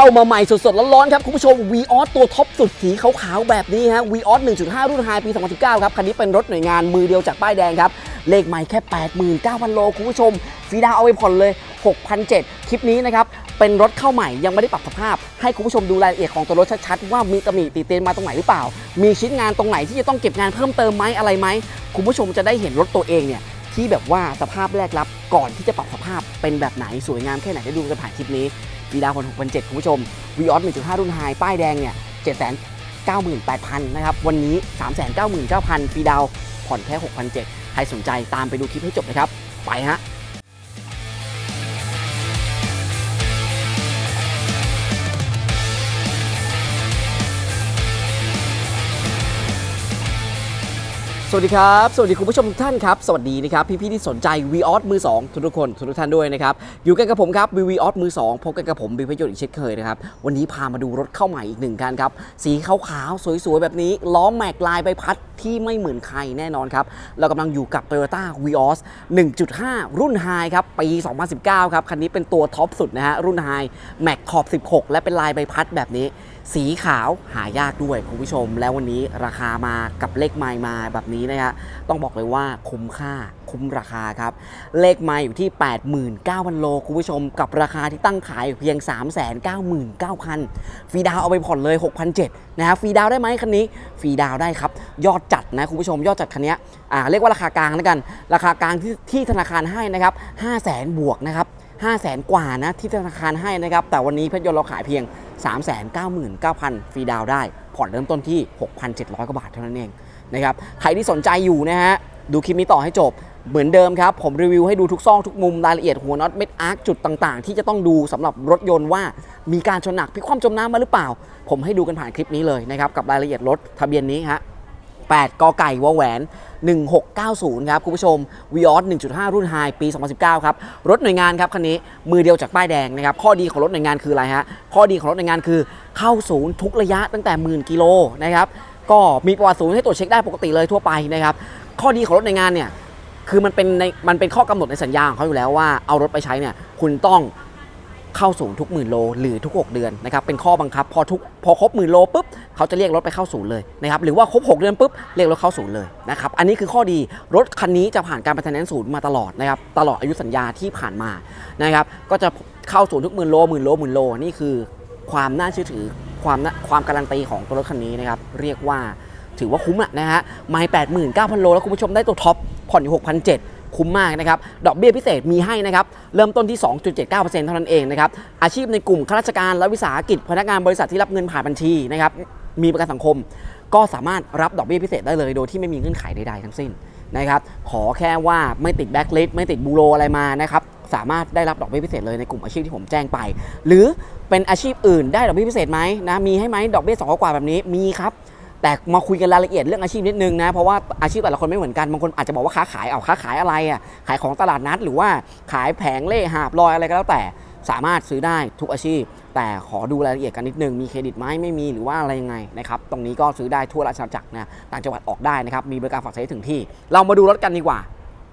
เข้ามาใหม่สดๆร้อนๆครับ คุณผู้ชม v ีออตัวท็อปสุดสีขาวๆแบบนี้ฮะ v ีออ1.5 รุ่นไฮปี 2019 ครับ คันนี้เป็นรถหน่วยงานมือเดียวจากป้ายแดงครับ เลขใหม่แค่ 89,000 โล คุณผู้ชมฟรีดาวเอาไปผ่อนเลย6,700คลิปนี้นะครับ เป็นรถเข้าใหม่ยังไม่ได้ปรับสภาพ ให้คุณผู้ชมดูรายละเอียดของตัวรถชัดๆ ว่ามีตำหนิติเตียนมาตรงไหนหรือเปล่า มีชิ้นงานตรงไหนที่จะต้องเก็บงานเพิ่มเติมไหมอะไรไหมคุณผู้ชมจะได้เห็นรถตัวเองเนี่ยที่แบบว่าสภาพแรกรับก่อนที่จะปรับสภาพเป็นแบบไหนสวยงามแค่ไหนได้ดูกันผ่านคลิปนี้ วีดาวคน6,700คุณผู้ชมวีออส1.5รุ่นไฮป้ายแดงเนี่ย798,000นะครับ วันนี้399,900ฟรีดาวผ่อนแค่6,700ใครสนใจตามไปดูคลิปให้จบนะครับ ไปฮะ สวัสดีครับ สวัสดีคุณผู้ชมทุกท่านครับ สวัสดีนะครับ พี่ๆที่สนใจ v ีออสมือ 2 ทุกๆคนทุกท่านด้วยนะครับ อยู่กันกับผมครับ v ีวีออสมือ 2 พบกันกับผมบีพยศอีกเช่นเคยนะครับ วันนี้พามาดูรถเข้าใหม่อีกหนึ่งคันครับ สีขาวๆ สวยๆ แบบนี้ ล้อแม็กลายใบพัดที่ไม่เหมือนใครแน่นอนครับ เรากำลังอยู่กับ Toyota v ีออส1.5 รุ่นไฮครับ ปี 2019 ครับ คันนี้เป็นตัวท็อปสุดนะฮะ รุ่นไฮแม็กขอบ 16 และเป็นลายใบพัดแบบนี้ สีขาวหายากด้วยคุณผู้ชม แล้ววันนี้ราคามากับเลขไมล์มาแบบนี้นะฮะต้องบอกเลยว่าคุ้มค่าคุ้มราคาครับ เลขไมล์อยู่ที่ 89,000 โลคุณผู้ชม กับราคาที่ตั้งขายอยู่เพียง 399,000 ฟรีดาวน์เอาไปผ่อนเลย 6,700 นะฮะฟรีดาวได้ไหมคันนี้ ฟรีดาวได้ครับ ยอดจัดนะคุณผู้ชมยอดจัดคันนี้อ่าเรียกว่าราคากลางแล้วกัน ราคากลางที่ที่ธนาคารให้นะครับ 500,000 บวกนะครับ 5 0 0แสนกว่านะที่ธนาคารให้นะครับแต่วันนี้เพชรยนต์เราขายเพียง 399,000 ฟรีดาวได้ ผ่อนเริ่มต้นที่ 6,700 กว่าบาทเท่านั้นเองนะครับใครที่สนใจอยู่นะฮะดูคลิปนี้ต่อให้จบเหมือนเดิมครับ ผมรีวิวให้ดูทุกซองทุกมุมรายละเอียดหัวน็อตเม็ดอาร์คจุดต่างๆ ที่จะต้องดูสำหรับรถยนต์ว่ามีการชนหนักพิความจมน้ำมาหรือเปล่า ผมให้ดูกันผ่านคลิปนี้เลยนะครับกับรายละเอียดรถทะเบียนนี้ฮะ 8 กไก่วอแหวน 1690 ครับ คุณผู้ชมวีออส1.5 รุ่นไฮปี 2019 ครับ รถหน่วยงานครับ คันนี้มือเดียวจากป้ายแดงนะครับ ข้อดีของรถหน่วยงานคืออะไรฮะ ข้อดีของรถหน่วยงานคือเข้าศูนย์ทุกระยะตั้งแต่หมื่นกิโลนะครับ ก็มีประวัติศูนย์ให้ตรวจเช็คได้ปกติเลยทั่วไปนะครับ ข้อดีของรถหน่วยงานเนี่ย คือมันเป็นในมันเป็นข้อกำหนดในสัญญาของเขาอยู่แล้วว่าเอารถไปใช้เนี่ยคุณต้อง เข้าศูนย์ทุกหมื่นโลหรือทุก 6 เดือนนะครับเป็นข้อบังคับพอทุกพอครบหมื่นโลปุ๊บเขาจะเรียกรถไปเข้าศูนย์เลยนะครับหรือว่าครบ 6 เดือนปุ๊บเรียกรถเข้าศูนย์เลยนะครับอันนี้คือข้อดีรถคันนี้จะผ่านการพัฒนาศูนย์มาตลอดนะครับตลอดอายุสัญญาที่ผ่านมานะครับก็จะเข้าศูนย์ทุกหมื่นโลหมื่นโลหมื่นโลนี่คือความน่าเชื่อถือความน่าความการันตีของตัวรถคันนี้นะครับเรียกว่าถือว่าคุ้มอะนะฮะไม่แปดหมื่นเก้าพันโลแล้วคุณผู้ชมได้ตัวท็อปผ่อนอยู่หกพันเจ็ด คุ้มมากนะครับ ดอกเบี้ยพิเศษมีให้นะครับ เริ่มต้นที่ 2.79%เท่านั้นเองนะครับ อาชีพในกลุ่มข้าราชการและวิสาหกิจ พนักงานบริษัทที่รับเงินผ่านบัญชีนะครับ มีประกันสังคม ก็สามารถรับดอกเบี้ยพิเศษได้เลย โดยที่ไม่มีเงื่อนไขใดๆทั้งสิ้นนะครับ ขอแค่ว่าไม่ติดแบ็คลิสไม่ติดบูโรอะไรมานะครับ สามารถได้รับดอกเบี้ยพิเศษเลยในกลุ่มอาชีพที่ผมแจ้งไป หรือเป็นอาชีพอื่นได้ดอกเบี้ยพิเศษไหมนะ มีให้ไหมดอกเบี้ยสองกว่าแบบนี้ มีครับ แต่มาคุยกันรายละเอียดเรื่องอาชีพนิดนึงนะเพราะว่าอาชีพแต่ละคนไม่เหมือนกันบางคนอาจจะบอกว่าค้าขายเอาค้าขายอะไรอะขายของตลาดนัด หรือว่าขายแผงเล่หาบลอยอะไรก็แล้วแต่สามารถซื้อได้ทุกอาชีพ แต่ขอดูรายละเอียดกันนิดนึง มีเครดิตไหมไม่มีหรือว่าอะไรยังไงนะครับตรงนี้ก็ซื้อได้ทั่วราชอาณาจักรนะต่างจังหวัดออกได้นะครับมีบริการฝากใช้ถึงที่ เรามาดูรถกันดีกว่า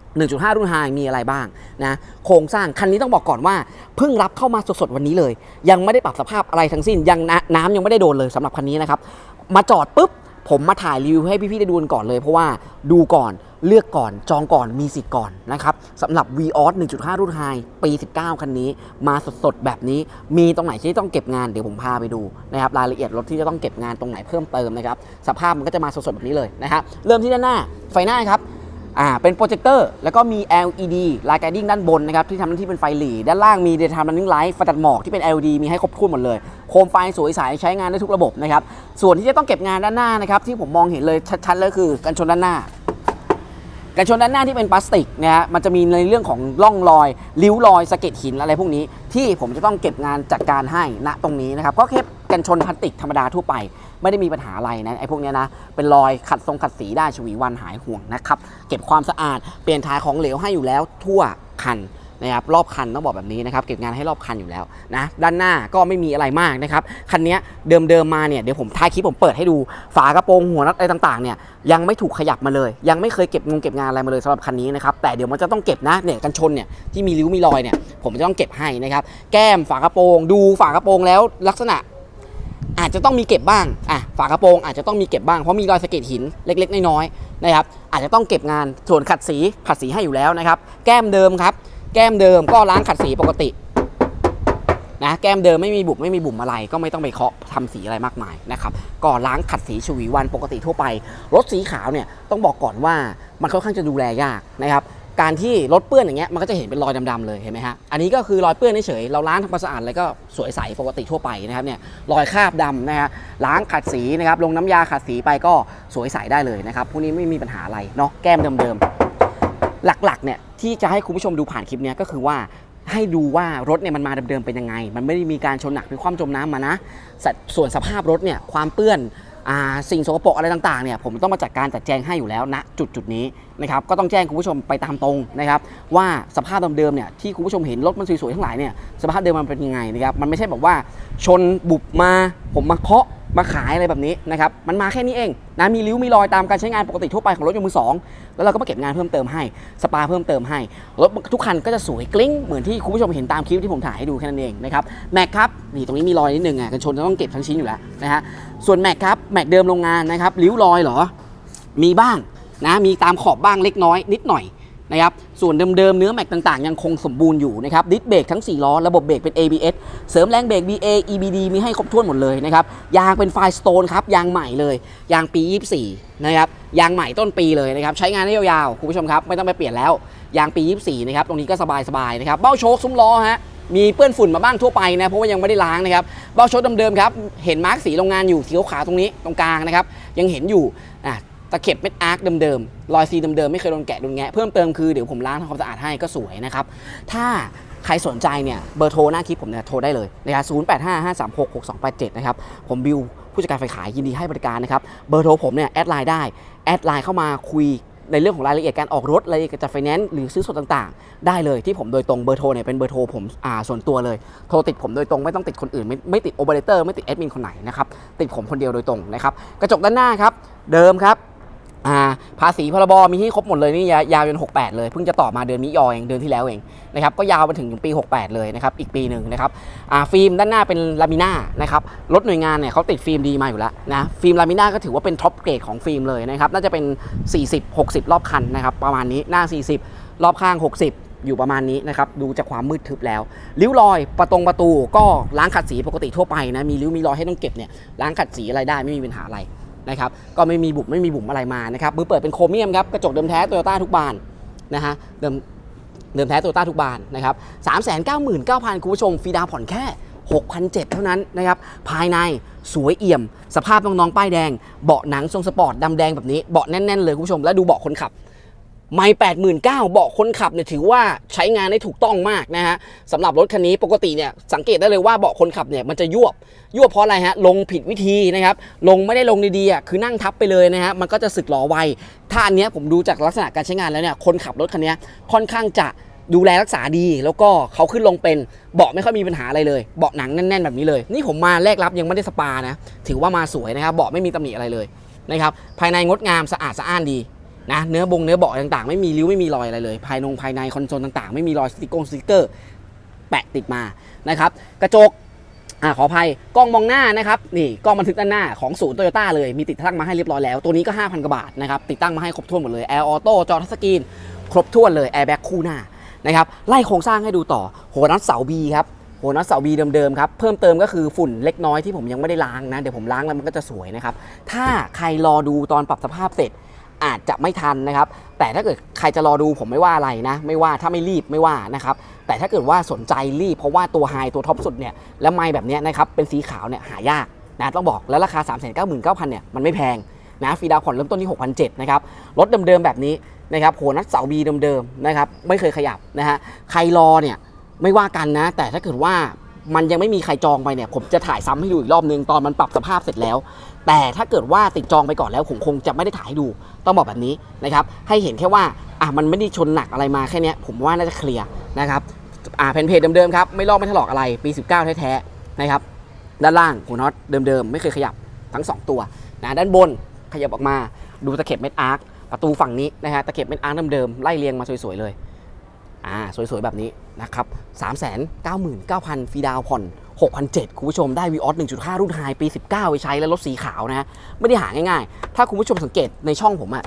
1.5 รุ่นไฮมีอะไรบ้างนะโครงสร้างคันนี้ต้องบอกก่อนว่าเพิ่งรับเข้ามาสดๆวันนี้เลย ยังไม่ได้ปรับสภาพอะไรทั้งสิ้นยังน้ำยังไม่ได้โดนเลยสำหรับคันนี้นะครับ มาจอดปุ๊บ ผมมาถ่ายรีวิวให้พี่ๆได้ดูกันก่อนเลย เพราะว่าดูก่อนเลือกก่อนจองก่อนมีสิทธิ์ก่อนนะครับสำหรับ v ีออส1.5 รุ่นไฮปี 19 คันนี้ มาสดๆ แบบนี้ มีตรงไหนที่ต้องเก็บงานเดี๋ยวผมพาไปดูนะครับรายละเอียดรถที่จะต้องเก็บงานตรงไหนเพิ่มเติมนะครับสภาพมันก็จะมาสดๆ แบบนี้เลยนะครับเริ่มที่ด้านหน้าไฟหน้าครับ อ่าเป็นโปรเจคเตอร์แล้วก็มี LED ไลท์ไกดิ้งด้านบนนะครับที่ทำหน้าที่เป็นไฟหลีด้านล่างมีเด y t ท m ม running light ไฟตัดหมอกที่เป็น LED มีให้ครบถ้วนหมดเลย โคมไฟสวยใสใช้งานได้ทุกระบบนะครับส่วนที่จะต้องเก็บงานด้านหน้านะครับที่ผมมองเห็นเลยชัดๆเลยคือกันชนด้านหน้ากันชนด้านหน้าที่เป็นพลาสติกนะฮะมันจะมีในเรื่องของร่องรอย ริ้วรอยสะเก็ดหินอะไรพวกนี้ ที่ผมจะต้องเก็บงานจัดการให้ณตรงนี้นะครับก็แค่ กันชนพลาสติกธรรมดาทั่วไป ไม่ได้มีปัญหาอะไรนะไอ้พวกเนี้ยนะเป็นรอยขัดทรงขัดสีได้ชวีวันหายห่วงนะครับเก็บความสะอาดเปลี่ยนถ่ายของเหลวให้อยู่แล้วทั่วคันนะครับรอบคันต้องบอกแบบนี้นะครับเก็บงานให้รอบคันอยู่แล้วนะด้านหน้าก็ไม่มีอะไรมากนะครับคันเนี้ยเดิมๆมาเนี่ยเดี๋ยวผมท้ายคลิปผมเปิดให้ดูฝากระโปรงหัวน็อตอะไรต่างๆเนี่ยยังไม่ถูกขยับมาเลย ยังไม่เคยเก็บงงเก็บงานอะไรมาเลยสำหรับคันนี้นะครับแต่เดี๋ยวมันจะต้องเก็บนะเนี่ยกันชนเนี่ยที่มีริ้วมีรอยเนี่ยผมจะต้องเก็บให้นะครับแก้มฝากระโปรง ดูฝากระโปรงแล้วลักษณะ อาจจะต้องมีเก็บบ้างอะฝากระโปรงอาจจะต้องมีเก็บบ้างเพราะมีรอยสะเก็ดหินเล็กๆน้อยๆนะครับอาจจะต้องเก็บงานส่วนขัดสีขัดสีให้อยู่แล้วนะครับ แก้มเดิมครับ แก้มเดิมก็ล้างขัดสีปกตินะแก้มเดิมไม่มีบุบไม่มีบุ๋มอะไร ก็ไม่ต้องไปเคาะทำสีอะไรมากมายนะครับก็ล้างขัดสีฉวีวันปกติทั่วไป รถสีขาวเนี่ยต้องบอกก่อนว่ามันค่อนข้างจะดูแลยากนะครับ การที่รถเปื้อนอย่างเงี้ยมันก็จะเห็นเป็นรอยดำๆเลยเห็นไหมฮะอันนี้ก็คือรอยเปื้อนเฉยๆเราล้างทำความสะอาดแล้วก็สวยใสปกติทั่วไปนะครับเนี่ยรอยคราบดำนะฮะล้างขัดสีนะครับลงน้ำยาขัดสีไปก็สวยใสได้เลยนะครับพวกนี้ไม่มีปัญหาอะไรเนาะแก้มเดิมๆหลักๆเนี่ยที่จะให้คุณผู้ชมดูผ่านคลิปเนี้ยก็คือว่าให้ดูว่ารถเนี่ยมันมาเดิมๆเป็นยังไง มันไม่ได้มีการชนหนักหรือความจมน้ำมานะ ส่วนสภาพรถเนี่ยความเปื้อน สิ่งสกปรกอะไรต่างๆเนี่ยผมต้องมาจัดการจัดแจงให้อยู่แล้วณจุดจุดนี้นะครับก็ต้องแจ้งคุณผู้ชมไปตามตรงนะครับ ว่าสภาพเดิมๆเนี่ยที่คุณผู้ชมเห็นรถมันสวยๆทั้งหลายเนี่ยสภาพเดิมมันเป็นยังไงนะครับมันไม่ใช่แบบว่าชนบุบมาผมมาเคาะ มาขายอะไรแบบนี้นะครับ มันมาแค่นี้เองนะมีริ้วมีรอยตามการใช้งานปกติทั่วไปของรถยนต์มือสองแล้วเราก็มาเก็บงานเพิ่มเติมให้สปาเพิ่มเติมให้รถทุกคันก็จะสวยกลิ้งเหมือนที่คุณผู้ชมเห็นตามคลิปที่ผมถ่ายให้ดูแค่นั้นเองนะครับแม็กครับนี่ตรงนี้มีรอยนิดนึงอะกันชนจะต้องเก็บทั้งชิ้นอยู่แล้วนะฮะส่วนแม็กครับแม็กเดิมโรงงานนะครับริ้วรอยเหรอมีบ้างนะมีตามขอบบ้างเล็กน้อยนิดหน่อยนะครับ ส่วนเดิมๆเนื้อแม็กต่างๆ ยังคงสมบูรณ์อยู่นะครับดิสเบรกทั้ง 4 ล้อ ระบบเบรกเป็น ABS เสริมแรงเบรก BA EBD มีให้ครบถ้วนหมดเลยนะครับยางเป็นไฟสโตนครับยางใหม่เลย ยางปี 24 นะครับยางใหม่ต้นปีเลยนะครับใช้งานได้ยาวๆ คุณผู้ชมครับ ไม่ต้องไปเปลี่ยนแล้ว ยางปี 24 นะครับตรงนี้ก็สบายๆนะครับเบ้าโชคซุ้มล้อฮะมีเปื้อนฝุ่นมาบ้างทั่วไปนะเพราะว่ายังไม่ได้ล้างนะครับเบ้าโชคเดิมๆครับเห็นมาร์กสีโรงงานอยู่สีขาวตรงนี้ตรงกลางนะครับยังเห็นอยู่อะ เข็บเม็ดอาร์คเดิมๆรอยซีเดิมๆไม่เคยโดนแกะโดนแงะเพิ่มเติมคือเดี๋ยวผมล้างทำความสะอาดให้ก็สวยนะครับถ้าใครสนใจเนี่ยเบอร์โทรหน้าคลิปผมเนี่ยโทรได้เลยนะครับ0 8 5 5 3 6 6 2 8 7นะครับผมบิวผู้จัดการฝ่ายขายยินดีให้บริการนะครับเบอร์โทรผมเนี่ยแอดไลน์ได้แอดไลน์เข้ามาคุยในเรื่องของรายละเอียดการออกรถรายละเอียดการจัดไฟแนนซ์หรือซื้อสดต่างๆ ได้เลยที่ผมโดยตรงเบอร์โทรเนี่ยเป็นเบอร์โทรผมอ่าส่วนตัวเลย โทรติดผมโดยตรงไม่ต้องติดคนอื่น ไม่ไม่ติดโอเปอเรเตอร์ไม่ติดแอดมินคนไหนนะครับติดผมคนเดียวโดยตรงนะครับกระจกด้านหน้าครับเดิมครับ อ่าภาษีพรบมีให้ครบหมดเลยนี่ยายาวจน68 เลยเพิ่งจะต่อมาเดือนมิยอเองเดือนที่แล้วเองนะครับก็ยาวมาถึงปี 68 เลยนะครับอีกปีหนึ่งนะครับอ่าฟิล์มด้านหน้าเป็นลามิน่านะครับรถหน่วยงานเนี่ยเขาติดฟิล์มดีมาอยู่แล้วนะฟิล์มลามิน่าก็ถือว่าเป็นท็อปเกรดของฟิล์มเลยนะครับน่าจะเป็น 40 60 รอบคันนะครับประมาณนี้หน้า 40 รอบข้าง 60อยู่ประมาณนี้นะครับ ดูจากความมืดทึบแล้ว ริ้วรอยประตงประตูก็ล้างขัดสีปกติทั่วไปนะ มีริ้วมีรอยให้ต้องเก็บเนี่ยล้างขัดสีอะไรได้ไม่มีปัญหาอะไร นะครับก็ไม่มีบุบไม่มีบุ๋มอะไรมานะครับมือเปิดเป็นโครเมียมครับกระจกเดิมแท้โตโยต้าทุกบานนะฮะเดิมเดิมแท้โตโยต้าทุกบานนะครับสามแสนเก้าหมื่นเก้าพันคุณผู้ชมฟรีดาวผ่อนแค่6,700เท่านั้นนะครับ ภายในสวยเอี่ยม สภาพน้องๆ ป้ายแดง เบาะหนังทรงสปอร์ตดำแดงแบบนี้ เบาะแน่น ๆ เลยคุณผู้ชม แล้วดูเบาะคนขับ ไม่แปดหมื่นเก้าเบาะคนขับเนี่ยถือว่าใช้งานได้ถูกต้องมากนะฮะสำหรับรถคันนี้ปกติเนี่ยสังเกตได้เลยว่าเบาะคนขับเนี่ยมันจะยวบยวบเพราะอะไรฮะลงผิดวิธีนะครับลงไม่ได้ลงดีๆอะคือนั่งทับไปเลยนะฮะมันก็จะสึกหลอไวถ้าอันเนี้ยผมดูจากลักษณะการใช้งานแล้วเนี่ยคนขับรถคันนี้ค่อนข้างจะดูแลรักษาดีแล้วก็เขาขึ้นลงเป็นเบาะไม่ค่อยมีปัญหาอะไรเลย เบาะหนังแน่น ๆ แบบนี้เลย นี่ผมมาแรกรับยังไม่ได้สปานะ ถือว่ามาสวยนะครับเบาะไม่มีตำหนิอะไรเลยนะครับภายในงดงามสะอาดสะอ้านดี นะเนื้อบงเนื้อเบาะต่างๆ ไม่มีริ้วไม่มีรอยอะไรเลย ภายนงภายในคอนโซลต่างๆ ไม่มีรอยสติกเกอร์สติกเกอร์แปะติดมานะครับกระจกอ่าขออภัยกล้องมองหน้านะครับนี่กล้องบันทึกด้านหน้าของศูนย์โตโยต้าเลยมีติดตั้งมาให้เรียบร้อยแล้ว ตัวนี้ก็ 5,000 กว่าบาทนะครับติดตั้งมาให้ครบถ้วนหมดเลยแอร์ออโต้จอทัชสกรีนครบถ้วนเลยแอร์แบ็กคู่หน้านะครับไล่โครงสร้างให้ดูต่อโหน็อตเสาบีครับโหน็อตเสาบีเดิมๆครับเพิ่มเติมก็คือฝุ่นเล็กน้อยที่ผมยังไม่ได้ล้างนะเดี๋ยวผมล้างแล้วมันก็จะสวยนะครับถ้าใครรอดูตอนปรับสภาพเสร็จ อาจจะไม่ทันนะครับ แต่ถ้าเกิดใครจะรอดูผมไม่ว่าอะไรนะ ไม่ว่าถ้าไม่รีบไม่ว่านะครับแต่ถ้าเกิดว่าสนใจรีบเพราะว่าตัวไฮตัวท็อปสุดเนี่ยแล้วไม้แบบนี้นะครับเป็นสีขาวเนี่ยหายากนะต้องบอกแล้วราคา 3 9 9 0 0 0เนี่ยมันไม่แพงนะฟรีดาวผ่อนเริ่มต้นที่ 6,700นะครับรถเดิมๆแบบนี้นะครับโหนัดเสาบีเดิมๆนะครับไม่เคยขยับนะฮะใครรอเนี่ยไม่ว่ากันนะ แต่ถ้าเกิดว่า มันยังไม่มีใครจองไปเนี่ยผมจะถ่ายซ้ำให้ดูอีกรอบนึงตอนมันปรับสภาพเสร็จแล้ว แต่ถ้าเกิดว่าติดจองไปก่อนแล้วผมคงจะไม่ได้ถ่ายให้ดูต้องบอกแบบนี้นะครับให้เห็นแค่ว่าอะมันไม่ได้ชนหนักอะไรมาแค่นี้ผมว่าน่าจะเคลียร์นะครับอ่าเพนเพจเดิมๆครับไม่ลอกไม่ถลอกอะไรปี 19 แท้ๆนะครับด้านล่างหัวน็อตเดิมๆไม่เคยขยับทั้งสองตัวนะด้านบนขยับออกมาดูตะเข็บเม็ดอาร์คประตูฝั่งนี้นะฮะตะเข็บเม็ดอาร์คเดิมๆไล่เรียงมาสวยๆเลย อ่าสวยๆ แบบนี้นะครับ3 9 9 0 0 0 ฟรีดาวน์ผ่อน 6,700 คุณผู้ชมได้วีออส1.5 รุ่นไฮปี 19 ไปใช้แล้วรถสีขาวนะฮะไม่ได้หาง่ายๆ ถ้าคุณผู้ชมสังเกตในช่องผมอะ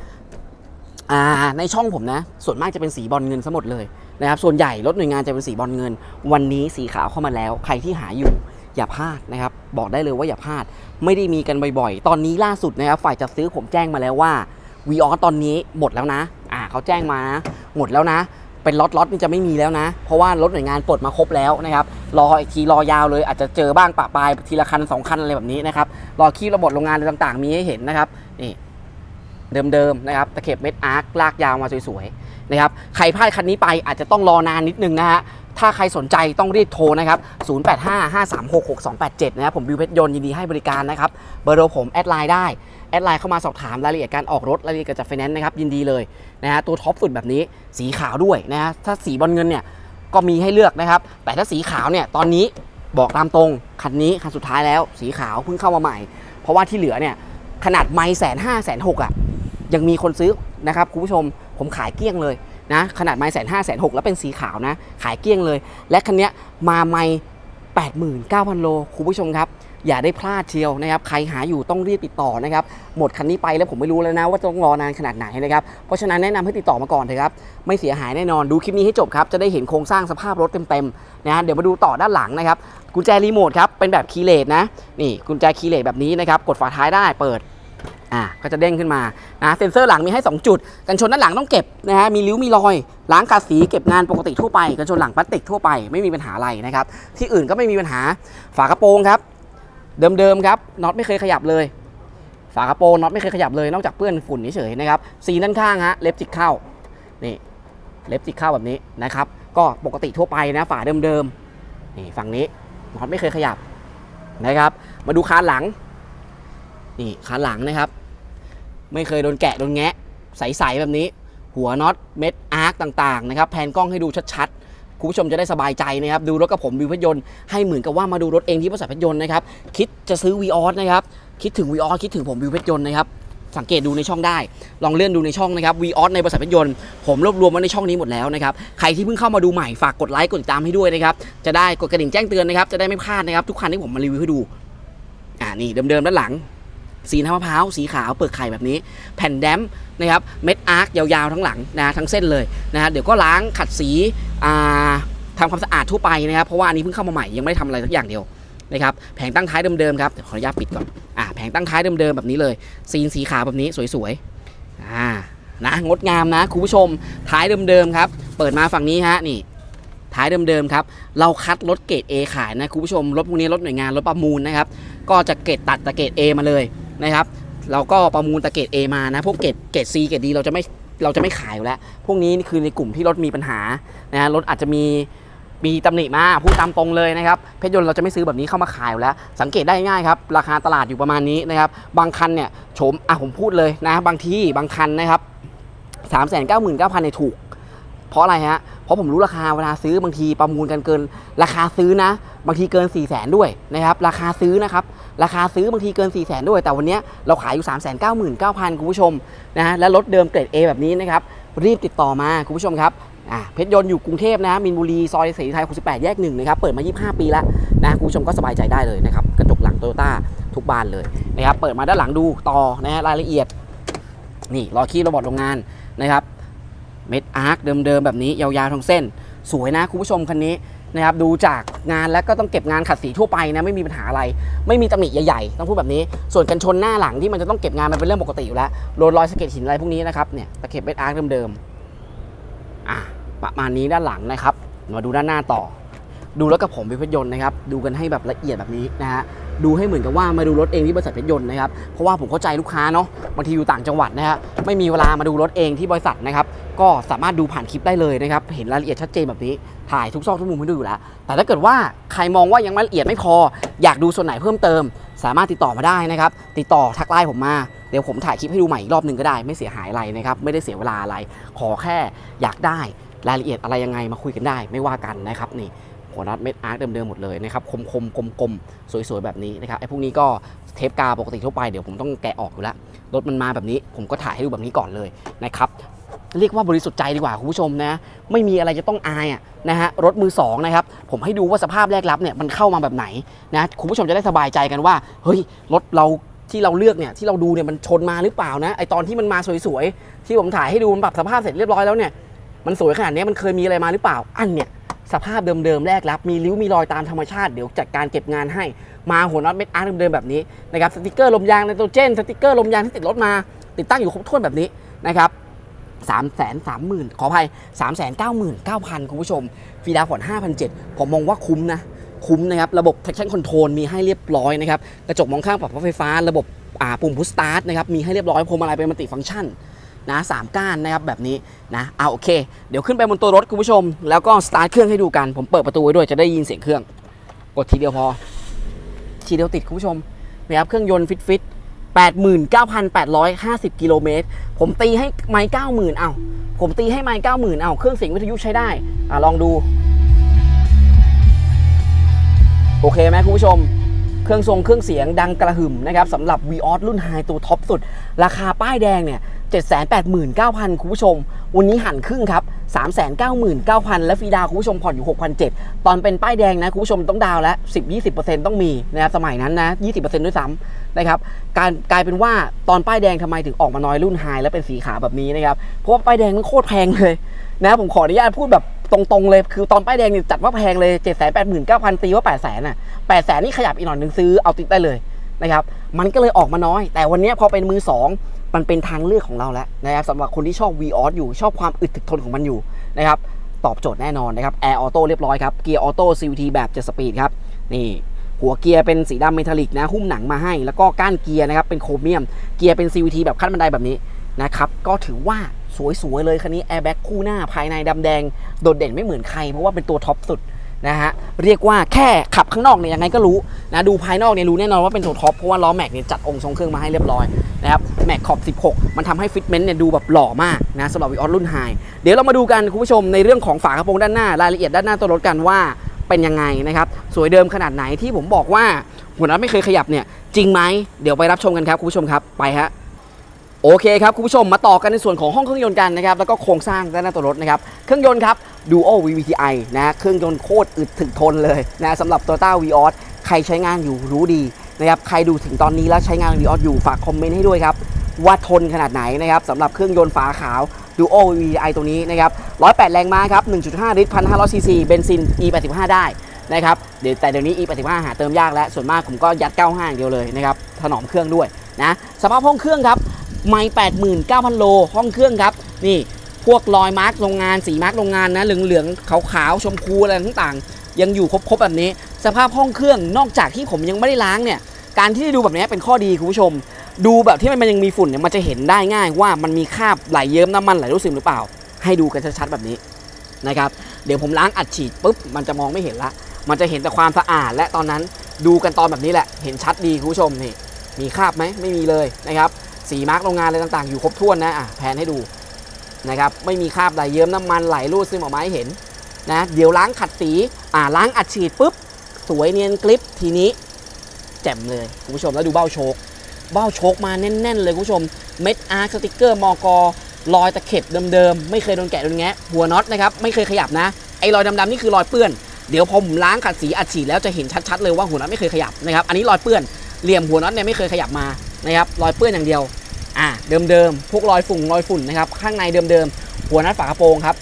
อ่าในช่องผมนะ ส่วนมากจะเป็นสีบอลเงินซะหมดเลยนะครับส่วนใหญ่รถหน่วยงานจะเป็นสีบอลเงิน วันนี้สีขาวเข้ามาแล้ว ใครที่หาอยู่อย่าพลาดนะครับ บอกได้เลยว่าอย่าพลาด ไม่ได้มีกันบ่อยๆ ตอนนี้ล่าสุดนะครับฝ่ายจัดซื้อผมแจ้งมาแล้วว่าวีออสตอนนี้หมดแล้วนะ อ่าเขาแจ้งมานะหมดแล้วนะ เป็นล็อตล็อตนี่จะไม่มีแล้วนะ เพราะว่ารถหน่วยงานปลดมาครบแล้วนะครับ รออีกทีรอยาวเลยอาจจะเจอบ้างปะปลายทีละคันสองคันอะไรแบบนี้นะครับ รอคีบระบบโรงงานต่างๆ มีให้เห็นนะครับ นี่เดิมๆนะครับ ตะเข็บเม็ดอาร์คลากยาวมาสวยๆนะครับ ใครพลาดคันนี้ไปอาจจะต้องรอนานนิดนึงนะฮะถ้าใครสนใจต้องรีบโทรนะครับ 0855366287 นะครับ ผมบิวเพชรยนยินดีให้บริการนะครับ เบอร์โทรผมแอดไลน์ได้ แอดไลน์เข้ามาสอบถามรายละเอียดการออกรถรายละเอียดการจัดไฟแนนซ์นะครับยินดีเลยนะฮะตัวท็อปสุดแบบนี้สีขาวด้วยนะฮะถ้าสีบอลเงินเนี่ยก็มีให้เลือกนะครับ แต่ถ้าสีขาวเนี่ยตอนนี้บอกตามตรงคันนี้คันสุดท้ายแล้วสีขาวเพิ่งเข้ามาใหม่ เพราะว่าที่เหลือเนี่ยขนาดไม่แสนห้าแสนหกอะยังมีคนซื้อนะครับคุณผู้ชมผมขายเกลี้ยงเลยนะขนาดไม้แสนห้าแสนหกแล้วเป็นสีขาวนะ ขายเกลี้ยงเลย และคันเนี้ยมาไม่แปดหมื่นเก้าพันโลคุณผู้ชมครับ อย่าได้พลาดเชียวนะครับ ใครหาอยู่ต้องรีบติดต่อนะครับ หมดคันนี้ไปแล้วผมไม่รู้แล้วนะว่าต้องรอนานขนาดไหนนะครับ เพราะฉะนั้นแนะนำให้ติดต่อมาก่อนเถอะครับ ไม่เสียหายแน่นอน ดูคลิปนี้ให้จบครับ จะได้เห็นโครงสร้างสภาพรถเต็มๆนะเดี๋ยวมาดูต่อด้านหลังนะครับ กุญแจรีโมทครับ เป็นแบบคีย์เลสนะ นี่กุญแจคีย์เลสแบบนี้นะครับ กดฝาท้ายได้ เปิดอ่าก็จะเด้งขึ้นมานะเซ็นเซอร์หลังมีให้ 2 จุด กันชนด้านหลังต้องเก็บนะฮะมีริ้วมีรอย ล้างกาสีเก็บงานปกติทั่วไป กันชนหลังพลาสติกทั่วไปไม่มีปัญหาอะไรนะครับที่อื่นก็ไม่มีปัญหาฝากระโปรงครับ เดิมๆครับน็อตไม่เคยขยับเลย ฝากระโปรงน็อตไม่เคยขยับเลยนอกจากเปื้อนฝุ่นเฉยๆนะครับสีด้านข้างฮะเล็บจิกเข้านี่เล็บจิกเข้าแบบนี้นะครับ ก็ปกติทั่วไปนะฝาเดิมๆนี่ฝั่งนี้น็อตไม่เคยขยับนะครับ มาดูคานหลังนี่คานหลังนะครับ ไม่เคยโดนแกะโดนแงะใสๆแบบนี้ หัวน็อตเม็ดอาร์คต่างๆนะครับแผนกล้องให้ดูชัดๆ คุณผู้ชมจะได้สบายใจนะครับ ดูรถกับผมวิวพยนต์ให้เหมือนกับว่ามาดูรถเองที่บริษัทพยนต์นะครับ คิดจะซื้อวีออสนะครับ คิดถึงวีออสคิดถึงผมวิวพยนต์นะครับ สังเกตดูในช่องได้ ลองเลื่อนดูในช่องนะครับวีออสในบริษัทพยนต์ผมรวบรวมไว้ในช่องนี้หมดแล้วนะครับ ใครที่เพิ่งเข้ามาดูใหม่ฝากกดไลค์กดติดตามให้ด้วยนะครับ จะได้กดกระดิ่งแจ้งเตือนนะครับ จะได้ไม่พลาดนะครับทุกคันที่ผมมารีวิวให้ดู อ่านี่เดิมๆด้านหลัง สีน้ำมะพร้าวสีขาวเปลือกไข่แบบนี้ แผ่นแดม นะครับเม็ดอาร์คยาวๆทั้งหลังนะทั้งเส้นเลยนะฮะเดี๋ยวก็ล้างขัดสีอ่าทำความสะอาดทั่วไปนะครับเพราะว่าอันนี้เพิ่งเข้ามาใหม่ยังไม่ได้ทำอะไรสักอย่างเดียวนะครับแผงตั้งท้ายเดิมๆครับขออนุญาตปิดก่อนอ่าแผงตั้งท้ายเดิมๆแบบนี้เลยซีนสีขาวแบบนี้สวยๆอ่านะงดงามนะคุณผู้ชมท้ายเดิมๆครับ เปิดมาฝั่งนี้ฮะนี่ท้ายเดิมๆครับ เราคัดรถเกรด A ขายนะคุณผู้ชมรถพวกนี้รถหน่วยงานรถประมูลนะครับ ก็จะเกรดตัดตะเกรด A มาเลยนะครับ เราก็ประมูลตะเกรด A มานะ พวกเกตเกตซีเกตดีเราจะไม่เราจะไม่ขายอยู่แล้ว พวกนี้นี่คือในกลุ่มที่รถมีปัญหานะฮะรถอาจจะมีมีตำหนิมาพูดตามตรงเลยนะครับเพชรยนต์เราจะไม่ซื้อแบบนี้เข้ามาขายอยู่แล้ว สังเกตได้ง่ายครับ ราคาตลาดอยู่ประมาณนี้นะครับบางคันเนี่ยโฉมอะผมพูดเลยนะ บางที่บางคันนะครับสามแสนเก้าหมื่นเก้าพันในถูก เพราะอะไรฮะ เพราะผมรู้ราคาเวลาซื้อบางทีประมูลกันเกิน ราคาซื้อนะ บางทีเกิน 4 0 0แสนด้วยนะครับ ราคาซื้อนะครับ ราคาซื้อบางทีเกิน 4 0 0แสนด้วย แต่วันนี้เราขายอยู่ 3 9 9 9 0 0 0 คุณผู้ชมนะฮะ และรถเดิมเกรด A แบบนี้นะครับ รีบติดต่อมาคุณผู้ชมครับอ่าเพชรยนต์อยู่กรุงเทพนะมินบุรี ซอยเสรีไทย 68 แยกหนึ่งนะครับ เปิดมา 25 ปีแล้วนะคุณผู้ชมก็สบายใจได้เลยนะครับ กระจกหลังโตโยต้าทุกบานเลยนะครับ เปิดมาด้านหลังดูต่อนะฮะรายละเอียด นี่รอคีย์ระบบโรงงานนะครับ เม็ดอาร์คเดิมๆ แบบนี้ยาวๆทั้งเส้น สวยนะคุณผู้ชมคันนี้นะครับดูจากงานแล้วก็ต้องเก็บงานขัดสีทั่วไปนะไม่มีปัญหาอะไร ไม่มีตำหนิใหญ่ๆ ต้องพูดแบบนี้ ส่วนกันชนหน้าหลังที่มันจะต้องเก็บงานมันเป็นเรื่องปกติอยู่แล้วโรลรอยสะเก็ดหินอะไรพวกนี้นะครับเนี่ยตะเข็บเม็ดอาร์คเดิมๆอะประมาณนี้ด้านหลังนะครับ มาดูด้านหน้าต่อ ดูรถกับผมเป็นเพยนต์นะครับดูกันให้แบบละเอียดแบบนี้นะฮะ ดูให้เหมือนกับว่ามาดูรถเองที่บริษัทเพชรยนต์นะครับเพราะว่าผมเข้าใจลูกค้าเนาะบางทีอยู่ต่างจังหวัดนะฮะไม่มีเวลามาดูรถเองที่บริษัทนะครับก็สามารถดูผ่านคลิปได้เลยนะครับเห็นรายละเอียดชัดเจนแบบนี้ถ่ายทุกซอกทุกมุมให้ดูอยู่แล้ว แต่ถ้าเกิดว่าใครมองว่ายังไม่ละเอียดไม่พอ อยากดูส่วนไหนเพิ่มเติม สามารถติดต่อมาได้นะครับติดต่อทักไลน์ผมมาเดี๋ยวผมถ่ายคลิปให้ดูใหม่อีกรอบหนึ่งก็ได้ไม่เสียหายอะไรนะครับไม่ได้เสียเวลาอะไร ขอแค่อยากได้รายละเอียดอะไรยังไงมาคุยกันได้ ไม่ว่ากันนะครับนี่ หัวน็อตเม็ดอาร์คเดิมๆหมดเลยนะครับคมๆกลมๆสวยๆ แบบนี้นะครับไอ้พวกนี้ก็เทปกาวปกติทั่วไปเดี๋ยวผมต้องแกะออกอยู่แล้วรถมันมาแบบนี้ผมก็ถ่ายให้ดูแบบนี้ก่อนเลยนะครับเรียกว่าบริสุทธิ์ใจดีกว่าคุณผู้ชมนะไม่มีอะไรจะต้องอายอะนะฮะรถมือสองนะครับผมให้ดูว่าสภาพแรกรับเนี่ยมันเข้ามาแบบไหนนะคุณผู้ชมจะได้สบายใจกันว่าเฮ้ยรถเราที่เราเลือกเนี่ยที่เราดูเนี่ยมันชนมาหรือเปล่านะไอตอนที่มันมาสวยๆที่ผมถ่ายให้ดูมันปรับสภาพเสร็จเรียบร้อยแล้วเนี่ยมันสวยขนาดนี้มันเคยมีอะไรมาหรือเปล่าอันเนี่ย สภาพเดิมๆแรกรับ มีริ้วมีรอยตามธรรมชาติ เดี๋ยวจัดการเก็บงานให้ มาหัวน็อตเม็ดอาร์ตเดิมๆแบบนี้นะครับ สติกเกอร์ลมยางไนโตรเจน สติกเกอร์ลมยางที่ติดรถมา ติดตั้งอยู่ครบถ้วนแบบนี้นะครับ3 3 0 0 0 0 ขออภัย 3 9 9 9 0 0 คุณผู้ชม ฟรีดาวน์ผ่อน5,700ผมมองว่าคุ้มนะ คุ้มนะครับ ระบบ traction control มีให้เรียบร้อยนะครับ กระจกมองข้างปรับไฟฟ้า ระบบปุ่มพุชสตาร์ทนะครับ มีให้เรียบร้อยพวงมาลัยเป็นมัลติฟังก์ชัน นะสามก้านนะครับแบบนี้นะเอาโอเค เดี๋ยวขึ้นไปบนตัวรถคุณผู้ชม แล้วก็สตาร์ทเครื่องให้ดูกัน ผมเปิดประตูไว้ด้วยจะได้ยินเสียงเครื่อง กดทีเดียวพอ ทีเดียวติดคุณผู้ชมนะครับเครื่องยนต์ฟิตฟิต89,850 กิโลเมตร ผมตีให้ไม้90,000 เอา ผมตีให้ไม้90,000 เอา เครื่องเสียงวิทยุใช้ได้อะลองดู โอเคไหมคุณผู้ชม เครื่องทรงเครื่องเสียงดังกระหึ่มนะครับสำหรับ v ีออรุ่นไฮตัวท็อปสุด ราคาป้ายแดงเนี่ย 789,000 คุณผู้ชม วันนี้หันครึ่งครับ 399,000 และฟรีดาวคุณผู้ชมผ่อนอยู่ 6,700 ตอนเป็นป้ายแดงนะคุณผู้ชมต้องดาวแล้ว 10-20%ต้องมีนะครับสมัยนั้นนะ 20%ด้วยซ้ำนะครับการกลายเป็นว่าตอนป้ายแดงทำไมถึงออกมาน้อยรุ่นไฮและเป็นสีขาวแบบนี้นะครับ เพราะว่าป้ายแดงมันโคตรแพงเลยนะผมขออนุญาตพูดแบบตรงๆเลย คือตอนป้ายแดงนี่จัดว่าแพงเลย789,000ตีว่า 800,000น่ะ800,000นี่ขยับอีกหน่อยหนึงซื้อเอาติดได้เลยนะครับมันก็เลยออกมาน้อย แต่วันนี้พอเป็นมือ 2 มันเป็นทางเลือกของเราแล้วนะครับสำหรับคนที่ชอบ v ีอออยู่ชอบความอึดถึกทนของมันอยู่นะครับตอบโจทย์แน่นอนนะครับแอร์ออโต้เรียบร้อยครับเกียร์ออโต้ CVT แบบ7สปีดครับนี่หัวเกียร์เป็นสีดำเมทัลลิกนะหุ้มหนังมาให้ แล้วก็ก้านเกียร์นะครับเป็นโครเมียม เกียร์เป็น CVT แบบขั้นบันไดแบบนี้นะครับก็ถือว่าสวยๆเลยคันนี้แอร์แบ็กคู่หน้าภายในดำแดงโดดเด่นไม่เหมือนใครเพราะว่าเป็นตัวท็อปสุด นะฮะเรียกว่าแค่ขับข้างนอกเนี่ยยังไงก็รู้นะดูภายนอกเนี่ยรู้แน่นอนว่าเป็นตัวท็อปเพราะว่าล้อแม็กเนี่ยจัดองค์ทรงเครื่องมาให้เรียบร้อยนะครับแม็กขอบ 16 มันทำให้ฟิตเมนต์เนี่ยดูแบบหล่อมากนะสำหรับวิออสรุ่นไฮเดี๋ยวเรามาดูกันคุณผู้ชมในเรื่องของฝากระโปรงด้านหน้ารายละเอียดด้านหน้าตัวรถกันว่าเป็นยังไงนะครับสวยเดิมขนาดไหนที่ผมบอกว่าหัวน็อตไม่เคยขยับเนี่ยจริงไหมเดี๋ยวไปรับชมกันครับคุณผู้ชมครับไปฮะ โอเคครับ คุณผู้ชมมาต่อกันในส่วนของห้องเครื่องยนต์กันนะครับ แล้วก็โครงสร้างด้านหน้าตัวรถนะครับ เครื่องยนต์ครับ Duo VVTi นะเครื่องยนต์โคตรอึดถึกทนเลยนะสำหรับ Toyota Vios ใครใช้งานอยู่รู้ดีนะครับใครดูถึงตอนนี้แล้วใช้งาน Vios อยู่ฝากคอมเมนต์ให้ด้วยครับ ว่าทนขนาดไหนนะครับสำหรับเครื่องยนต์ฝาขาว Duo VVTi ตัวนี้นะครับ108 แรงม้าครับ 1.5 ลิตร 1,500 ซีซีเบนซิน E85 ได้นะครับเดี๋ยวแต่เดี๋ยวนี้ E85 หาเติมยากแล้วส่วนมากผมก็ยัด95อย่างเดียวเลยนะครับถนอมเครื่องด้วยนะสภาพห้องเครื่องครับ ไม่89,000โล ห้องเครื่องครับ นี่พวกรอยมาร์กโรงงานสีมาร์กโรงงานนะเหลืองๆขาวๆชมพูอะไรต่างๆ ยังอยู่ครบๆแบบนี้ สภาพห้องเครื่องนอกจากที่ผมยังไม่ได้ล้างเนี่ยการที่ได้ดูแบบนี้เป็นข้อดีคุณผู้ชม ดูแบบที่มันยังมีฝุ่นเนี่ยมันจะเห็นได้ง่ายว่ามันมีคราบไหลเยิ้มน้ำมันไหลรูดซึมหรือเปล่า ให้ดูกันชัดๆแบบนี้นะครับเดี๋ยวผมล้างอัดฉีดปุ๊บมันจะมองไม่เห็นละ มันจะเห็นแต่ความสะอาดและตอนนั้นดูกันตอนแบบนี้แหละ เห็นชัดดีคุณผู้ชมนี่มีคราบไหมไม่มีเลยนะครับ สีมาร์กโรงงานอะไรต่างๆ อยู่ครบถ้วนนะอะแผนให้ดูนะครับไม่มีคราบไหลเยิ้มน้ำมันไหลรูดซึมออกมาให้เห็นนะเดี๋ยวล้างขัดสีอ่าล้างอัดฉีดปุ๊บสวยเนียนกริปทีนี้แจ่มเลยคุณผู้ชมแล้วดูเบ้าโชคเบ้าโชคมาแน่น ๆ เลยคุณผู้ชมเม็ดอาร์สติกเกอร์มอกรอยตะเข็บเดิมๆไม่เคยโดนแกะโดนแงะหัวน็อตนะครับไม่เคยขยับนะไอ้รอยดำๆนี่คือรอยเปื้อนเดี๋ยวพอผมล้างขัดสีอัดฉีดแล้วจะเห็นชัดๆเลยว่าหัวน็อตไม่เคยขยับนะครับอันนี้รอยเปื้อนเหลี่ยมหัวน็อตเนี่ยไม่เคยขยับมา นะครับรอยเปื้อนอย่างเดียวอ่าเดิมๆพวกรอยฝุ่นรอยฝุ่นนะครับข้างในเดิมๆหัวน็อตฝากระโปรงครับ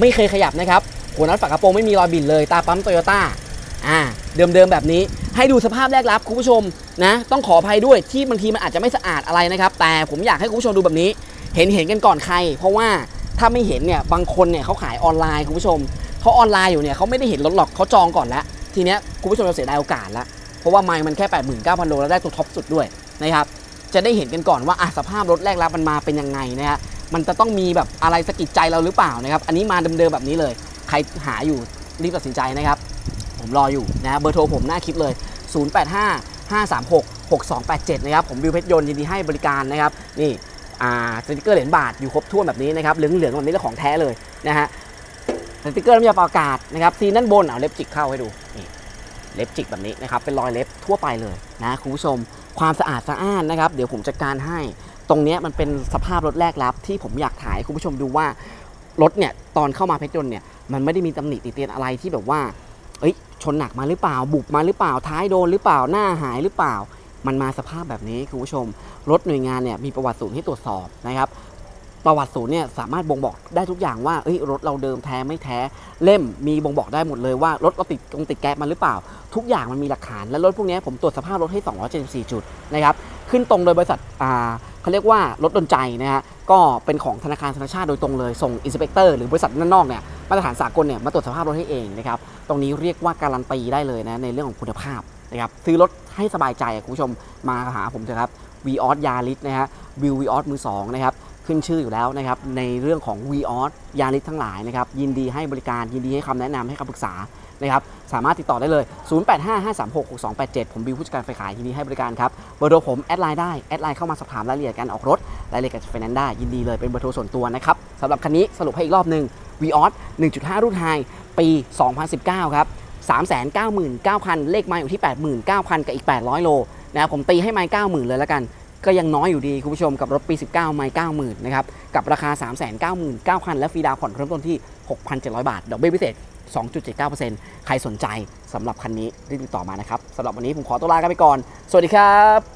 ไม่เคยขยับนะครับหัวน็อตฝากระโปรงไม่มีรอยบิ่นเลยตาปั๊มโตโยต้าอ่าเดิมๆแบบนี้ให้ดูสภาพแรกรับคุณผู้ชมนะต้องขออภัยด้วยที่บางทีมันอาจจะไม่สะอาดอะไรนะครับ แต่ผมอยากให้คุณผู้ชมดูแบบนี้ เห็นเห็นกันก่อนใคร เพราะว่าถ้าไม่เห็นเนี่ยบางคนเนี่ยเขาขายออนไลน์คุณผู้ชมเขาออนไลน์อยู่เนี่ยเขาไม่ได้เห็นรถหรอกเขาจองก่อนแล้ว ทีเนี้ยคุณผู้ชมจะเสียดายโอกาสล้วเพราะว่าไมล์มันแค่ 89,000โลแล้วได้ตัวท็อปสุดด้วย นะครับจะได้เห็นกันก่อนว่าสภาพรถแรกรับมันมาเป็นยังไงนะฮะมันจะต้องมีแบบอะไรสะกิดใจเราหรือเปล่านะครับอันนี้มาเดิมๆแบบนี้เลย ใครหาอยู่รีบตัดสินใจนะครับผมรออยู่นะเบอร์โทรผมหน้าคลิปเลย 085 536 6287 นะครับ ผมบิวเพชรยนต์ยินดีให้บริการนะครับ นี่สติกเกอร์เหรียญบาทอยู่ครบถ้วนแบบนี้นะครับ เหลืองๆแบบนี้เป็นของแท้เลยนะฮะสติกเกอร์น้ำยาปอากาศนะครับซีนด้นบนเอาเล็บจิกเข้าให้ดูนี่เล็บจิกแบบนี้นะครับ เป็นรอยเล็บทั่วไปเลยนะคุณผู้ชม ความสะอาดสะอ้านนะครับ เดี๋ยวผมจัดการให้ ตรงนี้มันเป็นสภาพรถแรกรับ ที่ผมอยากถ่ายคุณผู้ชมดูว่ารถเนี่ยตอนเข้ามาเพชรยนต์เนี่ยมันไม่ได้มีตำหนิติเตียนอะไรที่แบบว่า เอ้ยชนหนักมาหรือเปล่า บุบมาหรือเปล่าท้ายโดนหรือเปล่าหน้าหายหรือเปล่า มันมาสภาพแบบนี้คุณผู้ชม รถหน่วยงานเนี่ยมีประวัติสูงให้ตรวจสอบนะครับ ประวัติศูนย์เนี่ยสามารถบ่งบอกได้ทุกอย่างว่าเอ้ยรถเราเดิมแท้ไม่แท้เล่มมีบ่งบอกได้หมดเลยว่ารถเราติดกงติดแก๊สมาหรือเปล่า ทุกอย่างมันมีหลักฐานและรถพวกนี้ผมตรวจสภาพรถให้ 274 จุดนะครับขึ้นตรงโดยบริษัทอ่าเขาเรียกว่ารถดนใจนะฮะก็เป็นของธนาคารธนาชาติโดยตรงเลยส่งอินสเปกเตอร์หรือบริษัทด้านนอกเนี่ยมาตรฐานสากลเนี่ยมาตรวจสภาพรถให้เองนะครับตรงนี้เรียกว่าการันตีได้เลยนะในเรื่องของคุณภาพนะครับซื้อรถให้สบายใจคุณผู้ชมมาหาผมเถอะครับ v ีออสยาริสนะฮะวิววีออสมือสองนะครับ ขึ้นชื่ออยู่แล้วนะครับในเรื่องของ v ีออสยาริสทั้งหลายนะครับยินดีให้บริการยินดีให้คำแนะนำให้คำปรึกษานะครับสามารถติดต่อได้เลย 0855366287 ผมบิวผู้จัดการฝ่ายขายยินดีให้บริการครับเบอร์โทรผมแอดไลน์ได้แอดไลน์เข้ามาสอบถามรายละเอียดการออกรถรายละเอียดการไฟแนนซ์ได้ยินดีเลยเป็นเบอร์โทรส่วนตัวนะครับสำหรับคันนี้สรุปให้อีกรอบหนึ่ง v ีออส1.5 รุ่นไฮปี 2019 ครับ399,000 เลขไม้อยู่ที่ 89,000 กับอีก 800 โลนะครับผมตีให้ไม้90,000 เลยแล้วกัน ก็ยังน้อยอยู่ดีคุณผู้ชมกับรถปี 19 ไม้90,000 นะครับ กับราคา 399,000 และฟรีดาวน์ผ่อนเริ่มต้นที่ 6,700 บาท ดอกเบี้ยพิเศษ 2.79%ใครสนใจสำหรับคันนี้รีบติดต่อมานะครับสำหรับวันนี้ผมขอตัวลากันไปก่อน สวัสดีครับ